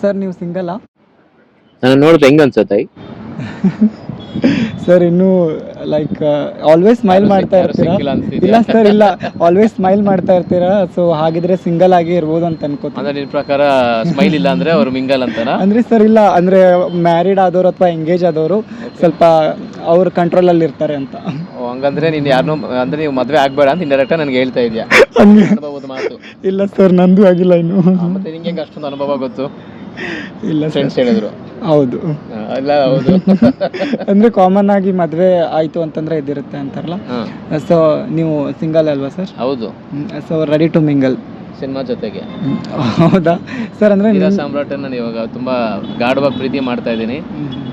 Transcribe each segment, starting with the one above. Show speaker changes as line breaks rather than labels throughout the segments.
Sir ನೀವು ಸಿಂಗಲ್ಲ
ನಾನು ನೋಡಿದ್ರೆ ಹೆಂಗ್ ಅನ್ಸತ್ತೆ
ಸರ್ ಇನ್ನು ಲೈಕ್ ಆಲ್ವೇಸ್ ಸ್ಮೈಲ್ ಮಾಡ್ತಾ ಇರ್ತೀರಾ? ಇಲ್ಲ ಸರ್ ಇಲ್ಲ. ಆಲ್ವೇಸ್ ಸ್ಮೈಲ್ ಮಾಡ್ತಾ ಇರ್ತೀರಾ? ಸೊ ಹಾಗಿದ್ರೆ ಸಿಂಗಲ್ ಆಗಿ ಇರ್ಬೋದು ಅಂತ ಅನ್ಕೋತೀನಿ.
ಅಂದ್ರೆ ನಿನ್ ಪ್ರಕಾರ ಸ್ಮೈಲ್ ಇಲ್ಲ ಅಂದ್ರೆ ಅವ್ರು ಮಿಂಗಲ್ ಅಂತಾನ?
ಅಂದ್ರೆ ಸರ್ ಇಲ್ಲ. ಅಂದ್ರೆ ಮ್ಯಾರಿಡ್ ಆದವರು ಅಥವಾ ಎಂಗೇಜ್ ಆದವರು ಸ್ವಲ್ಪ ಅವ್ರ ಕಂಟ್ರೋಲ್ ಅಲ್ಲಿ ಇರ್ತಾರೆ ಅಂತ.
ಓ, ಹಂಗಂದ್ರೆ ನೀನ್ ಯಾರನ್ನೂ ಅಂದ್ರೆ ನೀವು ಮದ್ವೆ ಆಗ್ಬೇಡ ಅಂತ ಇಂಡೈರೆಕ್ಟ್ ನನಗೆ ಹೇಳ್ತಾ ಇದೀಯಾ?
ಹಂಗೆ.
ಅನುಭವದ ಮಾತು.
ಇಲ್ಲ ಸರ್ ನಂದು ಆಗಿಲ್ಲ ಇನ್ನು.
ಆ, ಮತ್ತೆ ನಿಂಗೆ ಹೆಂಗ್ ಅಷ್ಟೊಂದು ಅನುಭವ ಗೊತ್ತು?
ಇಲ್ಲ
ಫ್ರೆಂಡ್ಸ್ ಹೇಳಿದ್ರು.
ಹೌದು.
ಅಲ್ಲ ಹೌದು.
ಅಂದ್ರೆ ಕಾಮನ್ ಆಗಿ ಮದ್ವೆ ಆಯ್ತು ಅಂತಂದ್ರೆ ಇದಿರುತ್ತೆ ಅಂತಾರಲ್ಲ? ಸೊ ನೀವು ಸಿಂಗಲ್ ಅಲ್ವಾ ಸರ್
ಹೌದು.
So ready to mingle
cinema ಜೊತೆಗೆ.
ಹೌದಾ? ಸರ್ ಅಂದ್ರೆ ನೀರ
ಸಾಮ್ರಾಟ ನಾನು ಇವಾಗ ತುಂಬಾ ಗಾಢವಾಗಿ ಪ್ರೀತಿ ಮಾಡ್ತಾ ಇದ್ದೀನಿ.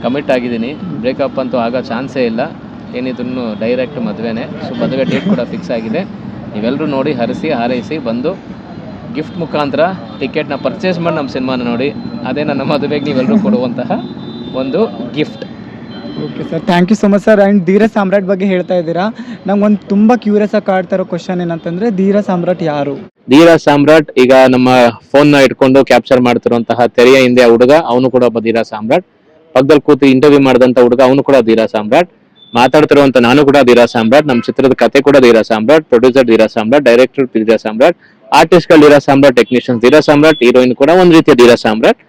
ಕಮಿಟ್ ಆಗಿದ್ದೀನಿ. ಬ್ರೇಕಪ್ ಅಂತೂ ಆಗೋ ಚಾನ್ಸೇ ಇಲ್ಲ. ಏನಿದ್ರು ಡೈರೆಕ್ಟ್ ಮದುವೆನೇ. ಸೊ ಮದುವೆ ಡೇಟ್ ಕೂಡ ಫಿಕ್ಸ್ ಆಗಿದೆ. ನೀವೆಲ್ಲರೂ ನೋಡಿ ಹರಿಸಿ ಹಾರೈಸಿ ಬಂದು ಗಿಫ್ಟ್ ಮುಖಾಂತರ ಟಿಕೆಟ್ನ ಪರ್ಚೇಸ್ ಮಾಡಿ ನಮ್ಮ ಸಿನಿಮಾನ ನೋಡಿ. ಅದೇ ನನ್ನ ಮದುವೆಗೆ ನೀವೆಲ್ಲರೂ ಕೊಡುವಂತಹ ಒಂದು gift.
Okay sir thank you so much sir and Dheera Samrat ಬಗ್ಗೆ ಹೇಳ್ತಾ ಇದ್ದೀರಾ? ನಂಗೊಂದು ತುಂಬ ಕ್ಯೂರಿಯಸ್ ಆಗಿ ಕಾಡ್ತಾ ಇರೋ ಕ್ವಶನ್ ಏನಂತಂದ್ರೆ ಧೀರ ಸಾಮ್ರಾಟ್ ಯಾರು?
ಧೀರ ಸಾಮ್ರಾಟ್ ಈಗ ನಮ್ಮ ಫೋನ್ನ ಇಟ್ಕೊಂಡು ಕ್ಯಾಪ್ಚರ್ ಮಾಡ್ತಿರುವಂತಹ ತೆರೆಯ ಹಿಂದೆ ಹುಡುಗ ಅವನು ಕೂಡ ಒಬ್ಬ ಧೀರ ಸಾಮ್ರಾಟ್. ಪಕ್ಕದಲ್ಲಿ ಕೂತು ಇಂಟರ್ವ್ಯೂ ಮಾಡಿದಂತ ಹುಡುಗ ಅವನು ಕೂಡ ಧೀರ ಸಾಮ್ರಾಟ್. ಮಾತಾಡ್ತಿರುವಂತ ನಾನು ಕೂಡ ಧೀರ ಸಾಮ್ರಾಟ್. ನಮ್ಮ ಚಿತ್ರದ ಕತೆ ಕೂಡ ಧೀರ ಸಾಮ್ರಾಟ್. ಪ್ರೊಡ್ಯೂಸರ್ ಧೀರ ಸಾಮ್ರಾಟ್. ಡೈರೆಕ್ಟರ್ ಧೀರ ಸಾಮ್ರಾಟ್. ಆರ್ಟಿಸ್ಟ್ಗಳು ಸಾಮ್ರಾಟ್ ಟೆಕ್ನಿಷಿಯನ್ ಧೀರ ಸಾಮ್ರಾಟ್ ಹೀರೋಯಿನ್ ಕೂಡ ಒಂದ್ ರೀತಿಯ ಧೀರಾ ಸಾಮ್ರಾಟ್.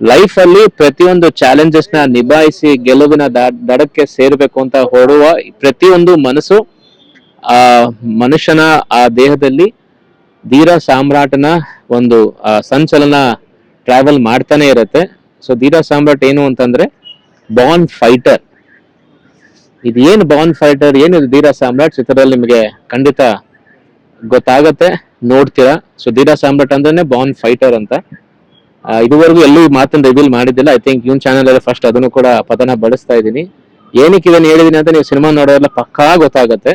ಲೈಫ್ ಅಲ್ಲಿ ಪ್ರತಿಯೊಂದು ಚಾಲೆಂಜಸ್ನ ನಿಭಾಯಿಸಿ ಗೆಲುವಿನ ದಡಕ್ಕೆ ಸೇರ್ಬೇಕು ಅಂತ ಹೊಡುವ ಪ್ರತಿಯೊಂದು ಮನಸ್ಸು, ಆ ಮನುಷ್ಯನ ಆ ದೇಹದಲ್ಲಿ ಧೀರ ಸಾಮ್ರಾಟನ ಒಂದು ಸಂಚಲನ ಟ್ರಾವೆಲ್ ಮಾಡ್ತಾನೆ ಇರುತ್ತೆ. ಸೊ ಧೀರ ಸಾಮ್ರಾಟ್ ಏನು ಅಂತಂದ್ರೆ ಬಾನ್ ಫೈಟರ್ ಇದೇನು ಬಾನ್ ಫೈಟರ್ ಏನು ಇದು ಧೀರ ಸಾಮ್ರಾಟ್? ಚಿತ್ರದಲ್ಲಿ ನಿಮಗೆ ಖಂಡಿತ ಗೊತ್ತಾಗತ್ತೆ. ನೋಡ್ತೀರಾ? ಸೊ ಧೀರ ಸಾಮ್ರಾಟ್ ಅಂದ್ರೆ ಬಾನ್ ಫೈಟರ್ ಅಂತ. ಇದುವರೆಗೂ ಎಲ್ಲೂ ಮಾತನ್ನು ರಿವೀಲ್ ಮಾಡಿದ್ದಿಲ್ಲ. ಐ ಥಿಂಕ್ ಇವನ್ ಚಾನಲ್ ಅಲ್ಲಿ ಫಸ್ಟ್ ಅದನ್ನು ಕೂಡ ಪದನ ಬಳಸ್ತಾ ಇದ್ದೀನಿ. ಏನಕ್ಕೆ ಇದನ್ನ ಹೇಳಿದೀನಿ ಅಂತ ನೀವು ಸಿನಿಮಾ ನೋಡೋದೆಲ್ಲ ಪಕ್ಕಾ ಗೊತ್ತಾಗುತ್ತೆ.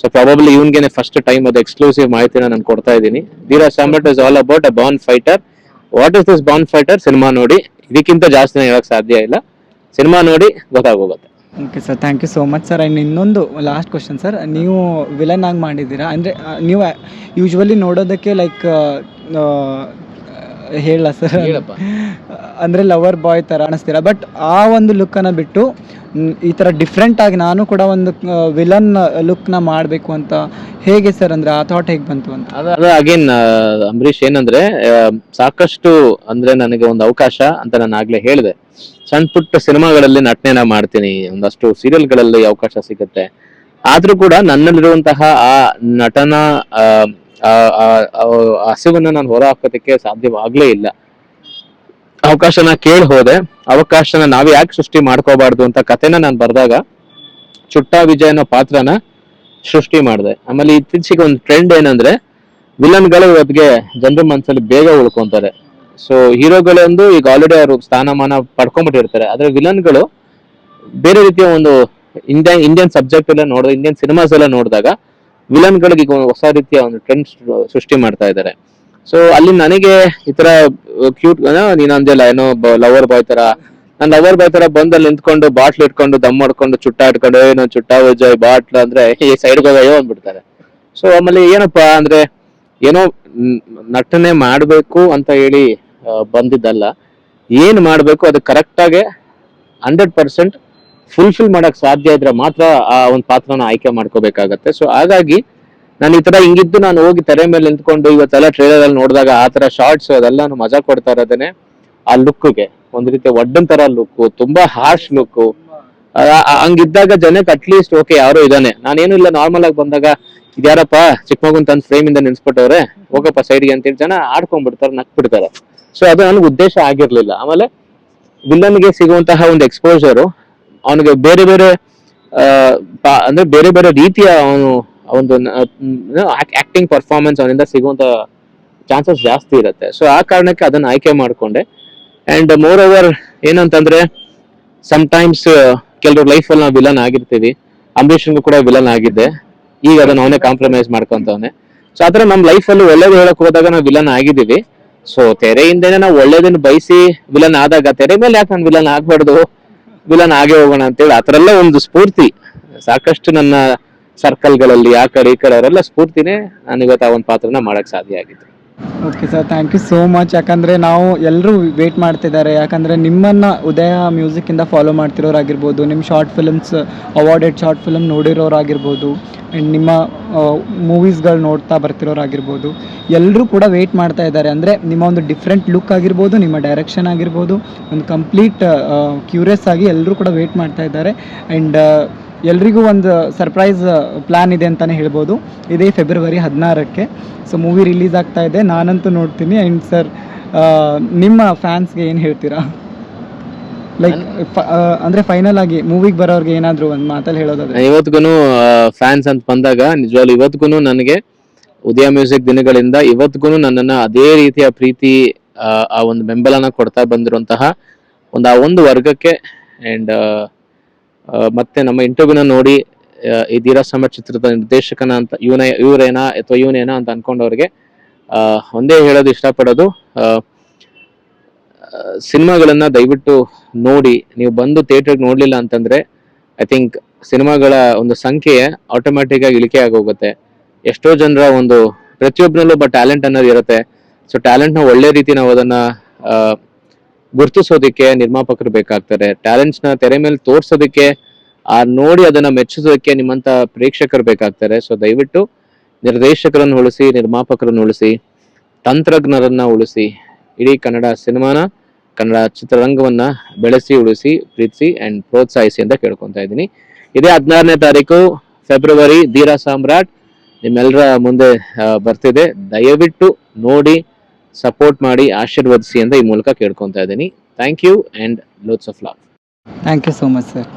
ಸೊ ಪ್ರಾಬಬ್ಲಿ ಇವನ್ಗೆ ಫಸ್ಟ್ ಟೈಮ್ ಅದು ಎಕ್ಸ್ಕ್ಲೂಸಿವ್ ಮಾಹಿತಿನ ನಾನು ಕೊಡ್ತಾ ಇದ್ದೀನಿ. Dheera Samrat is all about a born fighter what is this born fighter cinema ನೋಡಿ. ಇದಕ್ಕಿಂತ ಜಾಸ್ತಿ ಹೇಳಕ್ ಸಾಧ್ಯ ಇಲ್ಲ. ಸಿನಿಮಾ ನೋಡಿ ಗೊತ್ತಾಗೋಗುತ್ತೆ.
Okay sir thank you so much sir and ಇನ್ನೊಂದು ಲಾಸ್ಟ್ ಕ್ವಶನ್ ಸರ್ ನೀವು ವಿಲನ್ ಆಗಿ ಮಾಡಿದ್ದೀರಾ? ಅಂದರೆ ನೀವು ಯೂಶ್ವಲಿ ನೋಡೋದಕ್ಕೆ ಲೈಕ್ ಹೇಳ ಸರ್
ಹೇಳಪ್ಪ.
ಅಂದರೆ ಲವರ್ ಬಾಯ್ ಥರ ಅನಿಸ್ತೀರಾ? ಬಟ್ ಆ ಒಂದು ಲುಕ್ಕನ್ನು ಬಿಟ್ಟು ಈ ಥರ ಡಿಫ್ರೆಂಟಾಗಿ ನಾನು ಕೂಡ ಒಂದು ವಿಲನ್ ಲುಕ್ನ ಮಾಡಬೇಕು ಅಂತ ಹೇಗೆ ಸರ್ ಅಂದ್ರೆ ಆ ಥಾಟ್ ಹೇಗೆ ಬಂತು ಅಂತ?
ಅದ
ಅಗೇನ್ ಅಂಬರೀಶ್ ಏನಂದ್ರೆ ಸಾಕಷ್ಟು ಅಂದ್ರೆ ನನಗೆ ಒಂದು ಅವಕಾಶ ಅಂತ ನಾನು ಆಗ್ಲೇ ಹೇಳಿದೆ. ಸಣ್ಣ ಪುಟ್ಟ ಸಿನಿಮಾಗಳಲ್ಲಿ ನಟನೆನ ಮಾಡ್ತೀನಿ ಒಂದಷ್ಟು ಸೀರಿಯಲ್ಗಳಲ್ಲಿ ಅವಕಾಶ ಸಿಗುತ್ತೆ. ಆದ್ರೂ ಕೂಡ ನನ್ನಲ್ಲಿರುವಂತಹ ಆ ನಟನ ಆ, ಹಸಿವನ್ನ ನಾನು ಹೊರ ಹಾಕೋದಕ್ಕೆ ಸಾಧ್ಯವಾಗ್ಲೇ ಇಲ್ಲ. ಅವಕಾಶನ ಕೇಳಿ ಹೋದೆ. ಅವಕಾಶನ ನಾವ್ ಯಾಕೆ ಸೃಷ್ಟಿ ಮಾಡ್ಕೋಬಾರ್ದು ಅಂತ ಕಥೆನ ನಾನು ಬರ್ದಾಗ ಚುಟ್ಟ ವಿಜಯ್ ಅನ್ನೋ ಪಾತ್ರನ ಸೃಷ್ಟಿ ಮಾಡಿದೆ. ಆಮೇಲೆ ಇತ್ತೀಚೆಗೆ ಒಂದು ಟ್ರೆಂಡ್ ಏನಂದ್ರೆ ವಿಲನ್ಗಳು ಇವತ್ತಿಗೆ ಜನರ ಮನಸ್ಸಲ್ಲಿ ಬೇಗ ಉಳ್ಕೊಂತಾರೆ. ಸೊ ಹೀರೋಗಳೊಂದು ಈಗ ಆಲ್ರೆಡಿ ಅವರು ಸ್ಥಾನಮಾನ ಪಡ್ಕೊಂಡ್ಬಿಟ್ಟಿರ್ತಾರೆ. ಆದ್ರೆ ವಿಲನ್ಗಳು ಬೇರೆ ರೀತಿಯ ಒಂದು ಇಂಡಿಯನ್ ಇಂಡಿಯನ್ ಸಬ್ಜೆಕ್ಟ್ ಎಲ್ಲ ನೋಡಿದ ಇಂಡಿಯನ್ ಸಿನಿಮಾಸ್ ಎಲ್ಲ ನೋಡಿದಾಗ ವಿಲನ್ಗಳಿಗೆ ಈಗ ಒಂದು ಹೊಸ ರೀತಿಯ ಒಂದು ಟ್ರೆಂಡ್ ಸೃಷ್ಟಿ ಮಾಡ್ತಾ ಇದ್ದಾರೆ. ಸೊ ಅಲ್ಲಿ ನನಗೆ ಈ ತರ ಕ್ಯೂಟ್ ನೀನ್ ಅಂದಿಲ್ಲ ಏನೋ ಲವರ್ ಬಾಯ್ ತರ ನಾನು ಅವರ್ ಬಾಯ್ ತರ ಅಲ್ಲಿ ನಿಂತ್ಕೊಂಡು ಬಾಟ್ಲ್ ಇಟ್ಕೊಂಡು ದಮ್ ಮಾಡ್ಕೊಂಡು ಚುಟ್ಟ ಇಟ್ಕೊಂಡು ಏನೋ ಚುಟ್ಟ ವಿಜಯ್ ಬಾಟ್ಲ್ ಅಂದ್ರೆ ಈ ಸೈಡ್ ಹೋಗೋ ಅಂದ್ಬಿಡ್ತಾರೆ. ಸೊ ಆಮೇಲೆ ಏನಪ್ಪಾ ಅಂದ್ರೆ ಏನೋ ನಟನೆ ಮಾಡ್ಬೇಕು ಅಂತ ಹೇಳಿ ಬಂದಿದ್ದಲ್ಲ. ಏನ್ ಮಾಡ್ಬೇಕು ಅದು ಕರೆಕ್ಟ್ ಆಗಿ ಹಂಡ್ರೆಡ್ ಪರ್ಸೆಂಟ್ ಫುಲ್ಫಿಲ್ ಮಾಡಕ್ ಸಾಧ್ಯ ಇದ್ರೆ ಮಾತ್ರ ಆ ಒಂದು ಪಾತ್ರನ ಆಯ್ಕೆ ಮಾಡ್ಕೋಬೇಕಾಗತ್ತೆ. ಸೊ ಹಾಗಾಗಿ ನಾನು ಈ ತರ ಹಿಂಗಿದ್ದು ನಾನು ಹೋಗಿ ತೆರೆ ಮೇಲೆ ನಿಂತ್ಕೊಂಡು ಇವತ್ತೆಲ್ಲ ಟ್ರೇಲರ್ ಅಲ್ಲಿ ನೋಡಿದಾಗ ಆ ತರ ಶಾರ್ಟ್ಸ್ ಅದೆಲ್ಲ ಮಜಾ ಕೊಡ್ತಾ ಇರೋದೇನೆ ಆ ಲುಕ್ಗೆ ಒಂದ್ ರೀತಿ ಒಡ್ಡನ್ ತರ ಲುಕ್ ತುಂಬಾ ಹಾರ್ಶ್ ಲುಕ್ ಹಂಗಿದ್ದಾಗ ಜನಕ್ಕೆ ಅಟ್ಲೀಸ್ಟ್ ಓಕೆ ಯಾರೋ ಇದಾನೆ. ನಾನೇನು ಇಲ್ಲ ನಾರ್ಮಲ್ ಆಗಿ ಬಂದಾಗ, ಇದ್ಯಾರಪ್ಪ ಚಿಕ್ಕ ಮಗುನ್ ತಂದ್ ಫ್ರೇಮ್ ಇಂದ ನೆನ್ಸ್ಬಿಟ್ಟವ್ರೆ ಹೋಗಪ್ಪ ಸೈಡ್ಗೆ ಅಂತೇಳಿ ಜನ ಆಡ್ಕೊಂಡ್ಬಿಡ್ತಾರೆ ನಕ್ ಬಿಡ್ತಾರೆ ಸೊ ಅದು ನನ್ಗೆ ಉದ್ದೇಶ ಆಗಿರ್ಲಿಲ್ಲ. ಆಮೇಲೆ ವಿಲನ್ಗೆ ಸಿಗುವಂತಹ ಒಂದು ಎಕ್ಸ್ಪೋಜರು ಅವನಿಗೆ ಬೇರೆ ಬೇರೆ ಅಂದ್ರೆ ಬೇರೆ ಬೇರೆ ರೀತಿಯ ಅವನು, ಒಂದು ಆಕ್ಟಿಂಗ್ ಪರ್ಫಾರ್ಮೆನ್ಸ್ ಅವನಿಂದ ಸಿಗುವಂತ ಚಾನ್ಸಸ್ ಜಾಸ್ತಿ ಇರುತ್ತೆ. ಸೊ ಆ ಕಾರಣಕ್ಕೆ ಅದನ್ನ ಆಯ್ಕೆ ಮಾಡ್ಕೊಂಡೆ. ಅಂಡ್ ಮೋರ್ ಓವರ್ ಏನಂತಂದ್ರೆ ಟೈಮ್ಸ್ ಕೆಲವ್ರ ಲೈಫ್ ಅಲ್ಲಿ ನಾವು ವಿಲನ್ ಆಗಿರ್ತೀವಿ. ಅಂಬರೀಷನ್ಗೂ ಕೂಡ ವಿಲನ್ ಆಗಿದ್ದೆ ಈಗ ಅದನ್ನ ಅವನೇ ಕಾಂಪ್ರಮೈಸ್ ಮಾಡ್ಕೊಂತವನೆ. ಸೊ ಆತರ ನಮ್ ಲೈಫ್ ಅಲ್ಲಿ ಒಳ್ಳೇದು ಹೇಳಕ್ ಹೋದಾಗ ನಾವು ವಿಲನ್ ಆಗಿದ್ದೀವಿ. ಸೊ ತೆರೆಯಿಂದನೇ ನಾವು ಒಳ್ಳೇದನ್ನ ಬಯಸಿ ವಿಲನ್ ಆದಾಗ, ತೆರೆ ಮೇಲೆ ಯಾಕೆ ನಾನು ವಿಲನ್ ಆಗ್ಬಾರ್ದು? ವಿಲನ್ ಆಗೇ ಹೋಗೋಣ ಅಂತೇಳಿ ಆತರೆಲ್ಲ ಒಂದು ಸ್ಫೂರ್ತಿ. ಸಾಕಷ್ಟು ನನ್ನ ಸರ್ಕಲ್ಗಳಲ್ಲಿ ಆ ಕಡೆ ಈ ಕಡೆ ಅವರೆಲ್ಲ ಸ್ಫೂರ್ತಿನೇ ನಾನು ಇವತ್ತು ಆ ಒಂದು ಪಾತ್ರನ ಮಾಡಕ್ ಸಾಧ್ಯ ಆಗಿತ್ತು.
Okay sir thank you so much ಯಾಕಂದರೆ ನಾವು ಎಲ್ಲರೂ ವೇಟ್ ಮಾಡ್ತಿದ್ದಾರೆ. ಯಾಕಂದರೆ ನಿಮ್ಮನ್ನು ಉದಯ ಮ್ಯೂಸಿಕ್ಕಿಂದ ಫಾಲೋ ಮಾಡ್ತಿರೋರಾಗಿರ್ಬೋದು ನಿಮ್ಮ short films awarded short film ನೋಡಿರೋರಾಗಿರ್ಬೋದು and ನಿಮ್ಮ ಮೂವೀಸ್ಗಳು ನೋಡ್ತಾ ಬರ್ತಿರೋರಾಗಿರ್ಬೋದು ಎಲ್ಲರೂ ಕೂಡ ವೇಟ್ ಮಾಡ್ತಾ ಇದ್ದಾರೆ. ಅಂದರೆ ನಿಮ್ಮ ಒಂದು ಡಿಫ್ರೆಂಟ್ ಲುಕ್ ಆಗಿರ್ಬೋದು, ನಿಮ್ಮ ಡೈರೆಕ್ಷನ್ ಆಗಿರ್ಬೋದು, ಒಂದು ಕಂಪ್ಲೀಟ್ ಕ್ಯೂರಿಯಸ್ ಆಗಿ ಎಲ್ಲರೂ ಕೂಡ ವೇಟ್ ಮಾಡ್ತಾ ಇದ್ದಾರೆ. ಆ್ಯಂಡ್ ಎಲ್ರಿಗೂ ಒಂದು ಸರ್ಪ್ರೈಸ್ ಪ್ಲ್ಯಾನ್ ಇದೆ ಅಂತಲೇ ಹೇಳ್ಬೋದು. ಇದೇ ಫೆಬ್ರವರಿ ಹದಿನಾರಕ್ಕೆ. ಸೊ ಮೂವಿ ರಿಲೀಸ್ ಆಗ್ತಾ ಇದೆ. ನಾನಂತೂ ನೋಡ್ತೀನಿ. ಆ್ಯಂಡ್ ಸರ್ ನಿಮ್ಮ ಫ್ಯಾನ್ಸ್ಗೆ ಏನು ಹೇಳ್ತೀರಾ? ಲೈಕ್ ಅಂದರೆ ಫೈನಲ್ ಆಗಿ ಮೂವಿಗೆ ಬರೋರಿಗೆ ಏನಾದರೂ ಒಂದು ಮಾತಲ್ಲಿ ಹೇಳೋದಾದ್ರೆ?
ಇವತ್ತಿಗೂ ಫ್ಯಾನ್ಸ್ ಅಂತ ಬಂದಾಗ ನಿಜವಾಗ್ಲೂ ಇವತ್ತಿಗೂ ನನಗೆ ಉದಯ ಮ್ಯೂಸಿಕ್ ದಿನಗಳಿಂದ ಇವತ್ತಿಗೂ ನನ್ನನ್ನ ಅದೇ ರೀತಿಯ ಪ್ರೀತಿ ಆ, ಒಂದು ಬೆಂಬಲನ ಕೊಡ್ತಾ ಬಂದಿರುವಂತಹ ಒಂದು ಆ ಒಂದು ವರ್ಗಕ್ಕೆ ಅಂಡ್ ಮತ್ತೆ ನಮ್ಮ ಇಂಟರ್ವ್ಯೂನ ನೋಡಿ ಈ ಧೀರಾ ಚಿತ್ರದ ನಿರ್ದೇಶಕನ ಅಂತ, ಇವನ, ಇವರೇನಾ ಅಥವಾ ಇವನೇನಾ ಅಂತ ಅನ್ಕೊಂಡವ್ರಿಗೆ ಒಂದೇ ಹೇಳೋದು ಇಷ್ಟಪಡೋದು. ಸಿನಿಮಾಗಳನ್ನ ದಯವಿಟ್ಟು ನೋಡಿ, ನೀವು ಬಂದು ಥಿಯೇಟರ್ಗೆ ನೋಡ್ಲಿಲ್ಲ ಅಂತಂದ್ರೆ ಐ ಥಿಂಕ್ ಸಿನಿಮಾಗಳ ಒಂದು ಸಂಖ್ಯೆ ಆಟೋಮ್ಯಾಟಿಕ್ ಆಗಿ ಇಳಿಕೆ ಆಗೋಗುತ್ತೆ. ಎಷ್ಟೋ ಜನರ ಒಂದು ಪ್ರತಿಯೊಬ್ಬರಲ್ಲೂ ಒಬ್ಬ ಟ್ಯಾಲೆಂಟ್ ಅನ್ನೋದು ಇರುತ್ತೆ. ಸೊ ಟ್ಯಾಲೆಂಟ್ನ ಒಳ್ಳೆ ರೀತಿ ನಾವು ಅದನ್ನ ಗುರ್ತಿಸೋದಕ್ಕೆ ನಿರ್ಮಾಪಕರು ಬೇಕಾಗ್ತಾರೆ. ಟ್ಯಾಲೆಂಟ್ಸ್ನ ತೆರೆ ಮೇಲೆ ತೋರ್ಸೋದಕ್ಕೆ, ಆ ನೋಡಿ ಅದನ್ನ ಮೆಚ್ಚಿಸೋದಕ್ಕೆ ನಿಮ್ಮಂತ ಪ್ರೇಕ್ಷಕರು ಬೇಕಾಗ್ತಾರೆ. ಸೊ ದಯವಿಟ್ಟು ನಿರ್ದೇಶಕರನ್ನು ಉಳಿಸಿ, ನಿರ್ಮಾಪಕರನ್ನು ಉಳಿಸಿ, ತಂತ್ರಜ್ಞರನ್ನ ಉಳಿಸಿ, ಇಡೀ ಕನ್ನಡ ಸಿನಿಮಾನ, ಕನ್ನಡ ಚಿತ್ರರಂಗವನ್ನ ಬೆಳೆಸಿ, ಉಳಿಸಿ, ಪ್ರೀತಿಸಿ ಅಂಡ್ ಪ್ರೋತ್ಸಾಹಿಸಿ ಅಂತ ಕೇಳ್ಕೊತಾ ಇದ್ದೀನಿ. ಇದೇ ಹದಿನಾರನೇ ತಾರೀಕು ಫೆಬ್ರವರಿ ಧೀರ ಸಾಮ್ರಾಟ್ ನಿಮ್ಮೆಲ್ಲರ ಮುಂದೆ ಬರ್ತಿದೆ. ದಯವಿಟ್ಟು ನೋಡಿ ಸಪೋರ್ಟ್ ಮಾಡಿ ಆಶೀರ್ವದಿಸಿ ಅಂತ ಈ ಮೂಲಕ ಕೇಳ್ಕೊತಾ ಇದ್ದೀನಿ. Thank you and lots of love
thank you so much sir